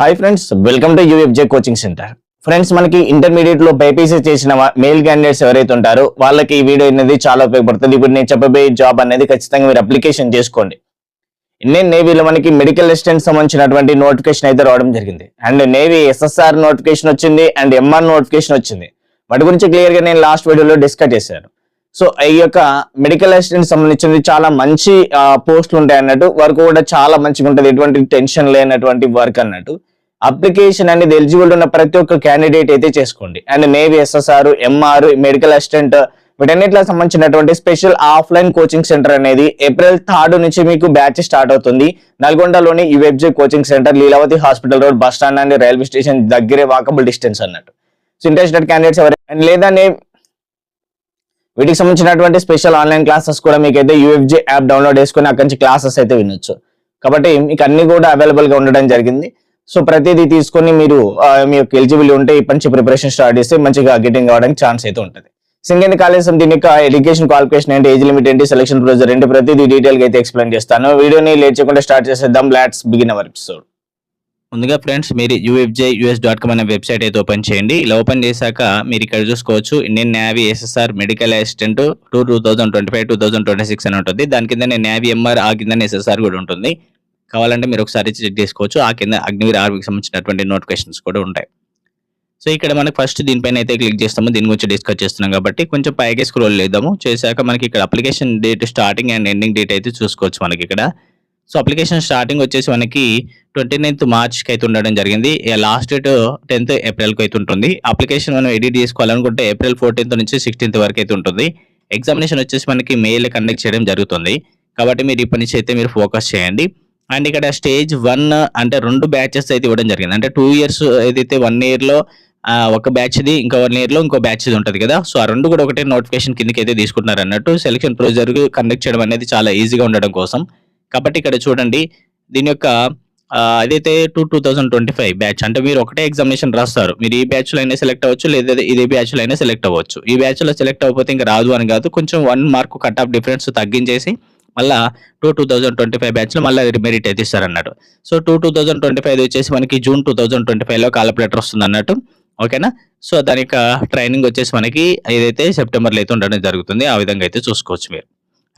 Hi friends welcome to UFJ coaching centre friends మనకి ఇంటర్మీడియట్లో BiPC చేసిన మేల్ క్యాండిడేట్స్ ఎవరైతే ఉంటారో వాళ్ళకి ఈ వీడియో అనేది చాలా ఉపయోగపడుతుంది. ఇప్పుడు నేను చెప్పబోయే జాబ్ అనేది ఖచ్చితంగా మీరు అప్లికేషన్ చేసుకోండి. ఇండియన్ నేవీలో మనకి మెడికల్ అసిస్టెంట్ సంబంధించినటువంటి నోటిఫికేషన్ అయితే రావడం జరిగింది. అండ్ నేవీ ఎస్ఎస్ఆర్ నోటిఫికేషన్ వచ్చింది అండ్ ఎంఆర్ నోటిఫికేషన్ వచ్చింది. వాటి గురించి క్లియర్గా నేను లాస్ట్ వీడియోలో డిస్కస్ చేశాను. సో ఈ యొక్క మెడికల్ అసిస్టెంట్ సంబంధించింది చాలా మంచి పోస్టులు ఉంటాయి అన్నట్టు. వర్క్ కూడా చాలా మంచిగా ఉంటుంది ఎటువంటి టెన్షన్ లేనటువంటి వర్క్ అన్నట్టు. అప్లికేషన్ అనేది ఎలిజిబుల్ ఉన్న ప్రతి ఒక్క క్యాండిడేట్ అయితే చేసుకోండి. And navy SSR MR medical assistant వీటన్నిటికి సంబంధించినటువంటి స్పెషల్ ఆఫ్లైన్ కోచింగ్ సెంటర్ అనేది ఏప్రిల్ థర్డ్ నుంచి మీకు బ్యాచ్ స్టార్ట్ అవుతుంది. నల్గొండలోని ఈ వెబ్జే coaching centre Leelavati hospital road bus stand and railway station దగ్గరే వాకబుల్ డిస్టెన్స్ అన్నట్టు. సో ఇంట్రెస్టెడ్ క్యాండిడేట్స్ ఎవరు అండ్ లేదా వీటికి సంబంధించినటువంటి స్పెషల్ ఆన్లైన్ క్లాసెస్ కూడా మీకు అయితే యూఎఫ్జే యాప్ డౌన్లోడ్ చేసుకుని అక్కడి నుంచి క్లాసెస్ అయితే వినొచ్చు. కాబట్టి మీకు అన్ని కూడా అవైలబుల్గా ఉండడం జరిగింది. సో ప్రతిదీ తీసుకొని మీరు మీ యొక్క ఎలిజిబిలిటీ ఉంటే ఇప్పటి నుంచి ప్రిపరేషన్ స్టార్ట్ చేస్తే మంచిగా గెటింగ్ అవ్వడానికి ఛాన్స్ అయితే ఉంటుంది. సింగన్ కాలేజ్ దీని యొక్క ఎడ్యుకేషన్ క్వాలిఫికేషన్ ఏంటి ఏజ్ లిమిట్ ఏంటి సెలక్షన్ ప్రొసీజర్ ఏంటి ప్రతిదీ డీటెయిల్గా అయితే ఎక్స్ప్లెయిన్ చేస్తాను. వీడియోని లేట్ చేయకుండా స్టార్ట్ చేసేద్దాం. లాట్స్ బిగిన్ అవర్ ఎపిసోడ్ ముందుగా ఫ్రెండ్స్ మీరు యూఎఫ్జే యూఎస్ డాట్ కామ్ అనే వెబ్సైట్ అయితే ఓపెన్ చేయండి. ఇలా ఓపెన్ చేశాక మీరు ఇక్కడ చూసుకోవచ్చు Indian navy SSR medical assistant two two thousand twenty five two thousand twenty six అని ఉంటుంది. దాని కింద నేవీ ఎంఆర్ ఆ కింద ఎస్ఎస్ఆర్ కూడా ఉంటుంది. కావాలంటే మీరు ఒకసారి చెక్ చేసుకోవచ్చు. ఆ కింద అగ్నివీర్ ఆర్మీకి సంబంధించినటువంటి నోటిఫికేషన్స్ కూడా ఉంటాయి. సో ఇక్కడ మనకి ఫస్ట్ దీనిపైన అయితే క్లిక్ చేస్తాము. దీని గురించి డిస్కస్ చేస్తున్నాం కాబట్టి కొంచెం పైకి స్క్రోల్ చేద్దాము. చేశాక మనకి ఇక్కడ application date starting and ending date అయితే చూసుకోవచ్చు మనకి ఇక్కడ. సో అప్లికేషన్ స్టార్టింగ్ వచ్చేసి మనకి ట్వంటీ నైన్త్ మార్చ్కి అయితే ఉండడం జరిగింది. లాస్ట్ డేట్ టెన్త్ ఏప్రిల్కి అయితే ఉంటుంది. అప్లికేషన్ మనం ఎడిట్ చేసుకోవాలనుకుంటే ఏప్రిల్ ఫోర్టీన్త్ నుంచి సిక్స్టీన్త్ వరకు అయితే ఉంటుంది. ఎగ్జామినేషన్ వచ్చేసి మనకి మేలో కండక్ట్ చేయడం జరుగుతుంది. కాబట్టి మీరు ఇప్పటి నుంచి అయితే మీరు ఫోకస్ చేయండి. అండ్ ఇక్కడ స్టేజ్ వన్ అంటే రెండు బ్యాచెస్ అయితే ఇవ్వడం జరిగింది. అంటే టూ ఇయర్స్ ఏదైతే వన్ ఇయర్లో ఒక బ్యాచ్ది ఇంకో వన్ ఇయర్లో ఇంకో బ్యాచ్ది ఉంటుంది కదా. సో ఆ రెండు కూడా ఒకటే నోటిఫికేషన్ కిందకి అయితే తీసుకుంటున్నారు అన్నట్టు. సెలక్షన్ ప్రొసీజర్ కండక్ట్ చేయడం అనేది చాలా ఈజీగా ఉండడం కోసం. కాబట్టి ఇక్కడ చూడండి దీని యొక్క అదైతే two two thousand twenty five batch అంటే మీరు ఒకటే ఎగ్జామినేషన్ రాస్తారు. మీరు ఈ బ్యాచ్లో అయినా సెలెక్ట్ అవ్వచ్చు లేదా ఇదే బ్యాచ్లో అయినా సెలెక్ట్ అవ్వచ్చు. ఈ బ్యాచ్లో సెలెక్ట్ అవ్వకపోతే ఇంకా రాదు అని కాదు. కొంచెం one mark cut off difference తగ్గించేసి మళ్ళా two two thousand twenty five బ్యాచ్లో మళ్ళీ అది మెరిట్ అయితే ఇస్తారన్నట్టు. So two two thousand twenty five వచ్చేసి మనకి జూన్ టూ థౌసండ్ ట్వంటీ ఫైవ్లో కాలపులేటర్ వస్తుంది అన్నట్టు. ఓకేనా? సో దాని యొక్క ట్రైనింగ్ వచ్చేసి మనకి ఏదైతే సెప్టెంబర్లో అయితే ఉండడం జరుగుతుంది ఆ విధంగా అయితే చూసుకోవచ్చు మీరు.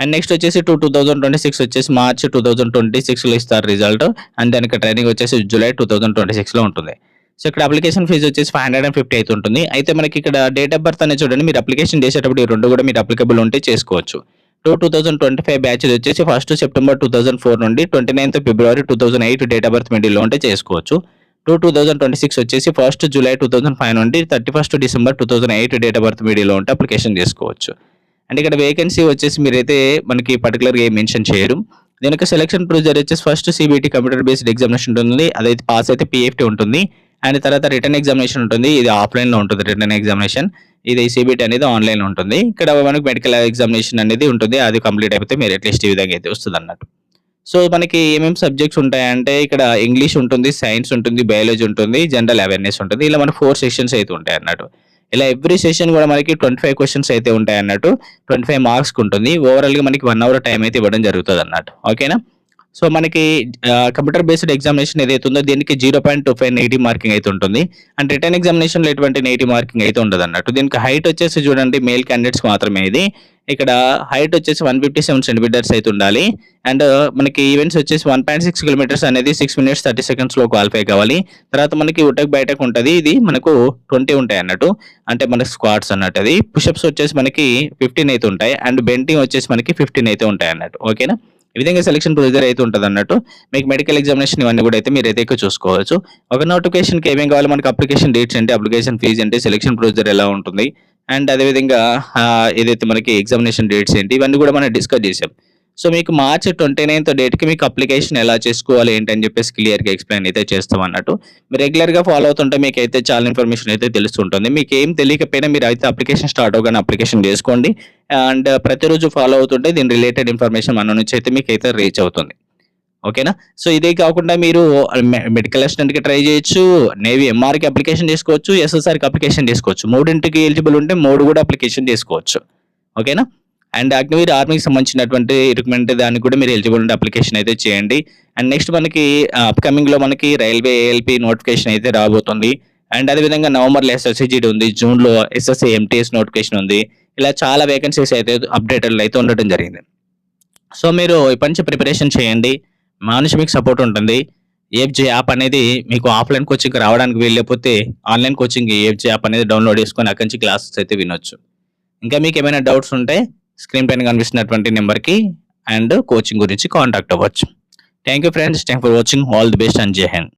అండ్ నెక్స్ట్ వచ్చేసి two two thousand twenty six వచ్చేసి మార్చ్ టూ థౌసండ్ ట్వంటీ సిక్స్లో ఇస్తారు రిజల్ట్. అండ్ దానికి ట్రైనింగ్ వచ్చేసి జూలై టూ థౌసండ్ ట్వంటీ సిక్స్లో ఉంటుంది. సో ఇక్కడ అప్లికేషన్ ఫీజు వచ్చేసి ఫైవ్ హండ్రెడ్ అండ్ ఫిఫ్టీ అయితే ఉంటుంది అయితే మనకి ఇక్కడ డేట్ ఆఫ్ బర్త్ అనేది చూడండి మీరు అప్లికేషన్ చేసేటప్పుడు ఈ రెండు కూడా మీరు అప్లికబుల్ ఉంటే చేసుకోవచ్చు. Two two thousand twenty five batch వచ్చేసి first September two thousand four నుండి twenty ninth February two thousand eight date of birth మిడిల్లో ఉంటే చేసుకోవచ్చు. Two two thousand twenty six వచ్చేసి first July two thousand five నుండి thirty first December two thousand eight date of birth మీడియాలో ఉంటే application చేసుకోవచ్చు. And ఇక్కడ వేకెన్సీ వచ్చేసి మీరైతే మనకి పర్టికులర్గా ఏం మెన్షన్ చేయరు. దీని యొక్క సెలక్షన్ ప్రొసీజర్ వచ్చేసి first CBT computer based examination ఉంటుంది. అదైతే పాస్ అయితే పిఎఫ్టీ ఉంటుంది. అండ్ తర్వాత రిటర్న్ ఎగ్జామినేషన్ ఉంటుంది. ఇది ఆఫ్లైన్లో ఉంటుంది రిటర్న్ ఎగ్జామినేషన్. ఇది సిబిటి అనేది ఆన్లైన్ ఉంటుంది. ఇక్కడ మనకి మెడికల్ ఎగ్జామినేషన్ అనేది ఉంటుంది. అది కంప్లీట్ అయిపోతే మీరు అట్లీస్ట్ ఈ విధంగా అయితే వస్తుంది అన్నట్టు సో మనకి ఏమేమి సబ్జెక్ట్స్ ఉంటాయంటే ఇక్కడ ఇంగ్లీష్ ఉంటుంది సైన్స్ ఉంటుంది బయాలజీ ఉంటుంది జనరల్ అవేర్నెస్ ఉంటుంది. ఇలా మనకి ఫోర్ సెషన్స్ అయితే ఉంటాయి అన్నట్టు. ఇలా ఎవ్రీ సెషన్ కూడా మనకి ట్వంటీ ఫైవ్ క్వశ్చన్స్ అయితే ఉంటాయి అన్నట్టు. ట్వంటీ ఫైవ్ మార్క్స్ ఉంటుంది. ఓవరాల్గా మనకి వన్ అవర్ టైం అయితే ఇవ్వడం జరుగుతుంది అన్నట్టు ఓకేనా? సో మనకి కంప్యూటర్ బేస్డ్ ఎగ్జామినేషన్ ఏదైతే ఉందో దీనికి zero point two five negative marking అయితే ఉంటుంది. అండ్ రిటర్న్ ఎగ్జామినేషన్లో ఎటువంటి నెగిటివ్ మార్కింగ్ అయితే ఉండదు అన్నట్టు. దీనికి హైట్ వచ్చేసి చూడండి మేల్ క్యాండిడేట్స్ మాత్రమే ఇది. ఇక్కడ హైట్ వచ్చేసి వన్ ఫిఫ్టీ సెవెన్ సెంటీమీటర్స్ అయితే ఉండాలి. అండ్ uh, మనకి ఈవెంట్స్ వచ్చేసి వన్ పాయింట్ సిక్స్ కిలోమీటర్స్ అనేది సిక్స్ మినిట్స్ థర్టీ సెకండ్స్లో క్వాలిఫై కావాలి. తర్వాత మనకి ఉటక్ బయటకు ఉంటుంది. ఇది మనకు ట్వంటీ ఉంటాయి అన్నట్టు. అంటే మనకి స్క్వాడ్స్ అన్నట్టు అది. పుషప్స్ వచ్చేసి మనకి ఫిఫ్టీన్ అయితే ఉంటాయి. అండ్ బెంటింగ్ వచ్చేసి మనకి ఫిఫ్టీన్ అయితే ఉంటాయి అన్నట్టు. ఓకేనా ఈ విధంగా సెలక్షన్ ప్రొసీజర్ అయితే ఉంటుంది అన్నట్టు. మీకు మెడికల్ ఎగ్జామినేషన్ ఇవన్నీ కూడా అయితే మీరు అయితే ఎక్కువ చూసుకోవచ్చు. ఒక నోటిఫికేషన్కి ఏమేమి కావాలి? మనకి అప్లికేషన్ డేట్స్ ఏంటి? అప్లికేషన్ ఫీజు ఏంటి? సెలక్షన్ ప్రొసీజర్ ఎలా ఉంటుంది? అండ్ అదేవిధంగా ఏదైతే మనకి ఎగ్జామినేషన్ డేట్స్ ఏంటి? ఇవన్నీ కూడా మనం డిస్కస్ చేసాం. సో మీకు మార్చ్ ట్వంటీ నైన్త్ డేట్కి మీకు అప్లికేషన్ ఎలా చేసుకోవాలి ఏంటని చెప్పేసి క్లియర్గా ఎక్స్ప్లెయిన్ అయితే చేస్తాం అన్నట్టు. మీరు రెగ్యులర్గా ఫాలో అవుతుంటే మీకు అయితే చాలా ఇన్ఫర్మేషన్ అయితే తెలుస్తుంటుంది. మీకు ఏం తెలియకపోయినా మీరు అయితే అప్లికేషన్ స్టార్ట్ అవగానే అప్లికేషన్ చేసుకోండి. అండ్ ప్రతిరోజు ఫాలో అవుతుంటే దీని రిలేటెడ్ ఇన్ఫర్మేషన్ మన నుంచి అయితే మీకు అయితే రీచ్ అవుతుంది. ఓకేనా? సో ఇదే కాకుండా మీరు మెడికల్ అసిస్టెంట్కి ట్రై చేయొచ్చు నేవీ ఎంఆర్కి అప్లికేషన్ చేసుకోవచ్చు ఎస్ఎస్ఆర్కి అప్లికేషన్ చేసుకోవచ్చు. మూడింటికి ఎలిజిబుల్ ఉంటే మూడు కూడా అప్లికేషన్ చేసుకోవచ్చు. ఓకేనా? అండ్ అగ్నివీర్ ఆర్మీకి సంబంధించినటువంటి రికమెండ్ దానికి కూడా మీరు ఎలిజిబుల్ ఉండే అప్లికేషన్ అయితే చేయండి. అండ్ నెక్స్ట్ మనకి అప్కమింగ్లో మనకి రైల్వే ఏఎల్పి నోటిఫికేషన్ అయితే రాబోతుంది. అండ్ అదేవిధంగా నవంబర్లో ఎస్ఎస్సిజిడి ఉంది జూన్లో ఎస్ఎస్సి ఎంటీఎస్ నోటిఫికేషన్ ఉంది. ఇలా చాలా వేకెన్సీస్ అయితే అప్డేటెడ్ అయితే ఉండటం జరిగింది. సో మీరు ఇప్పటి నుంచి ప్రిపరేషన్ చేయండి. మా నుంచి మీకు సపోర్ట్ ఉంటుంది. ఏఫ్జే యాప్ అనేది మీకు ఆఫ్లైన్ కోచింగ్ రావడానికి వీల్లేకపోతే ఆన్లైన్ కోచింగ్ ఏఫ్జే యాప్ అనేది డౌన్లోడ్ చేసుకొని అక్కడి నుంచి క్లాసెస్ అయితే వినొచ్చు. ఇంకా మీకు ఏమైనా డౌట్స్ ఉంటే స్క్రీన్ పైన కనిపిస్తున్నటువంటి నెంబర్కి అండ్ కోచింగ్ గురించి కాంటాక్ట్ అవ్వచ్చు. Thank you friends. Thank for watching. All the best and జై హింద్.